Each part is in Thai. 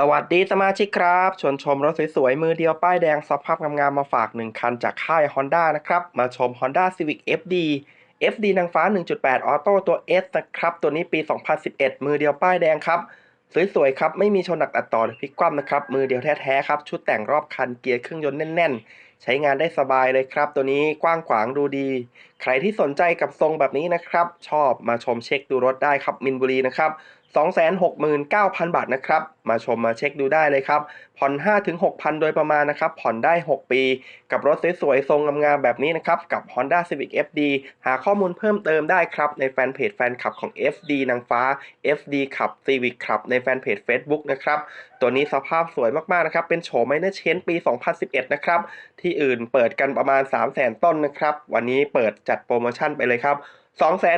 สวัสดีสมาชิกครับชวนชมรถสวยๆ มือเดียวป้ายแดงสภาพงามๆมาฝาก 1 คันจากค่าย Honda นะครับ มาชม Honda Civic FD FD นางฟ้า 1.8 ออโต้ตัว S นะครับ ตัวนี้ปี 2011 มือเดียวป้ายแดงครับ สวยๆ ครับ ไม่มีชนหนักตัดต่อหรือพลิกคว่ำนะครับ มือเดียวแท้ๆ ครับ ชุดแต่งรอบคันเกียร์เครื่องยนต์แน่นๆ ใช้งานได้สบายเลยครับ ตัวนี้กว้างขวางดูดีใครที่สนใจกับทรงแบบนี้นะครับ ชอบมาชมเช็คดูรถได้ครับมินบุรีนะครับ269,000 บาทนะครับ มาชมมาเช็คดูได้เลยครับ ผ่อน 5-6,000 โดยประมาณนะครับ ผ่อนได้ 6 ปี กับรถสวยๆ ทรงงามๆแบบนี้นะครับ กับ Honda Civic FD หาข้อมูลเพิ่มเติมได้ครับ ในแฟนเพจแฟนคลับของ FD นางฟ้า FD ขับ Civic ขับ ในแฟนเพจ Facebook นะครับ ตัวนี้สภาพสวยมากๆนะครับ เป็นโฉมไมเนอร์เชนปี 2011 นะครับ ที่อื่นเปิดกันประมาณ 300,000 ต้นนะครับ วันนี้เปิดจัดโปรโมชั่นไปเลยครับ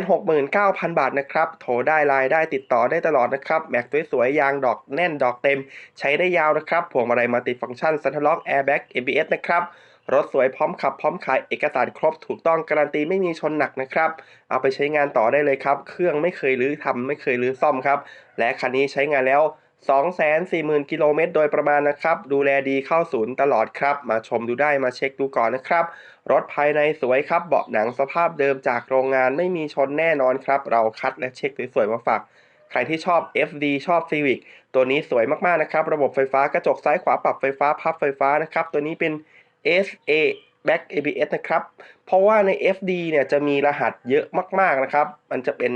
269,000 บาทนะครับ โทรได้ไลน์ได้ติดต่อได้ตลอดนะครับ แม็กสวยๆ ยางดอกแน่นดอกเต็ม ใช้ได้ยาวนะครับพวงมาลัยมัลติฟังก์ชันซันทล็อกแอร์แบ็ก ABS นะครับ รถสวยพร้อมขับพร้อมขายเอกสารครบถูกต้องการันตีไม่มีชนหนักนะครับ เอาไปใช้งานต่อได้เลยครับ เครื่องไม่เคยรื้อทำไม่เคยรื้อซ่อมครับ และคันนี้ใช้งานแล้ว 240,000 กิโลเมตรโดยประมาณนะครับ ดูแลดีเข้าศูนย์ตลอดครับ มาชมดูได้มาเช็คดูก่อนนะครับ รถภายในสวยครับ เบาะหนังสภาพเดิมจากโรงงานไม่มีชนแน่นอนครับ เราคัดและเช็คสวยๆมาฝาก ใครที่ชอบ FD ชอบ Civic ตัวนี้สวยมากๆนะครับ ระบบไฟฟ้ากระจกซ้ายขวาปรับไฟฟ้าพับไฟฟ้านะครับ ตัวนี้เป็น SA Back ABS นะครับ เพราะว่าใน FD เนี่ยจะมีรหัสเยอะมากๆนะครับ มันจะเป็น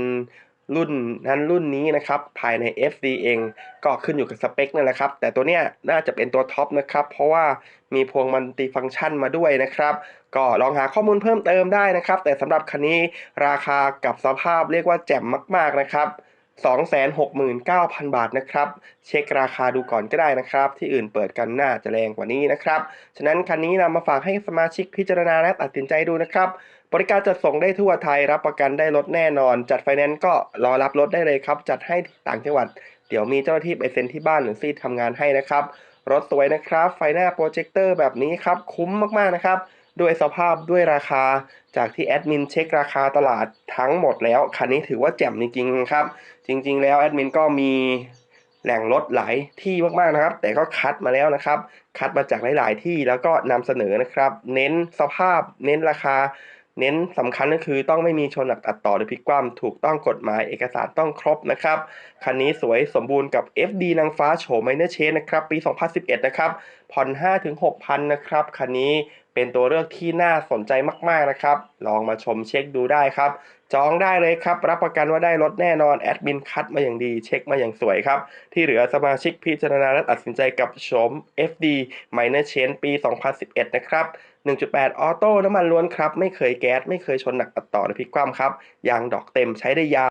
รุ่นนั้นรุ่นนี้นะครับ ภายใน FD เองก็ขึ้นอยู่กับสเปคนั่นแหละครับ แต่ตัวเนี้ยน่าจะเป็นตัวท็อปนะครับ เพราะว่ามีพวงมันติฟังก์ชันมาด้วยนะครับ ก็ลองหาข้อมูลเพิ่มเติมได้นะครับ แต่สำหรับคันนี้ราคากับสภาพเรียกว่าแจ่มมาก ๆนะครับ 269,000 บาทนะครับ เช็คราคาดูก่อนก็ได้นะครับ ที่อื่นเปิดกันน่าจะแรงกว่านี้นะครับ ฉะนั้นคันนี้นำมาฝากให้สมาชิกพิจารณาและตัดสินใจดูนะครับ บริการจัดส่งได้ทั่วไทยรับประกันได้รถแน่นอน จัดไฟแนนซ์ก็รอรับรถได้เลยครับ จัดให้ต่างจังหวัด เดี๋ยวมีเจ้าหน้าที่ไปเซ็นที่บ้านหรือซีดทำงานให้นะครับ รถสวยนะครับ ไฟหน้าโปรเจคเตอร์แบบนี้ครับ คุ้มมากๆนะครับ ด้วยสภาพด้วยราคาจากที่แอดมินเช็คราคาตลาดทั้งหมดแล้ว คันนี้ถือว่าแจ่มจริงๆครับ จริง ๆ แล้วแอดมินก็มีแหล่งรถหลายที่มากๆนะครับ แต่ก็คัดมาแล้วนะครับ คัดมาจากหลายๆที่แล้วก็นำเสนอนะครับ เน้นสภาพ เน้นราคา เน้นสำคัญก็คือต้องไม่มีชนหนักตัดต่อหรือพลิกคว่ำถูกต้องกฎหมายเอกสารต้องครบนะครับ คันนี้สวยสมบูรณ์กับ FD นางฟ้าโฉมไมเนอร์เชนนะครับ ปี 2011 นะครับ ผ่อน 5-6,000 นะครับ คันนี้ เป็นตัวเลือกที่น่าสนใจมากๆนะครับ ลองมาชมเช็คดูได้ครับ จองได้เลยครับ รับประกันว่าได้รถแน่นอน แอดมินคัดมาอย่างดี เช็คมาอย่างสวยครับ ที่เหลือสมาชิกพิจารณาและตัดสินใจกับโฉม FD Minor Change ปี 2011 นะครับ 1.8 ออโต้น้ำมันล้วนครับ ไม่เคยแก๊ส ไม่เคยชนหนักตัดต่อหรือพลิกคว่ำครับ ยางดอกเต็มใช้ได้ยาว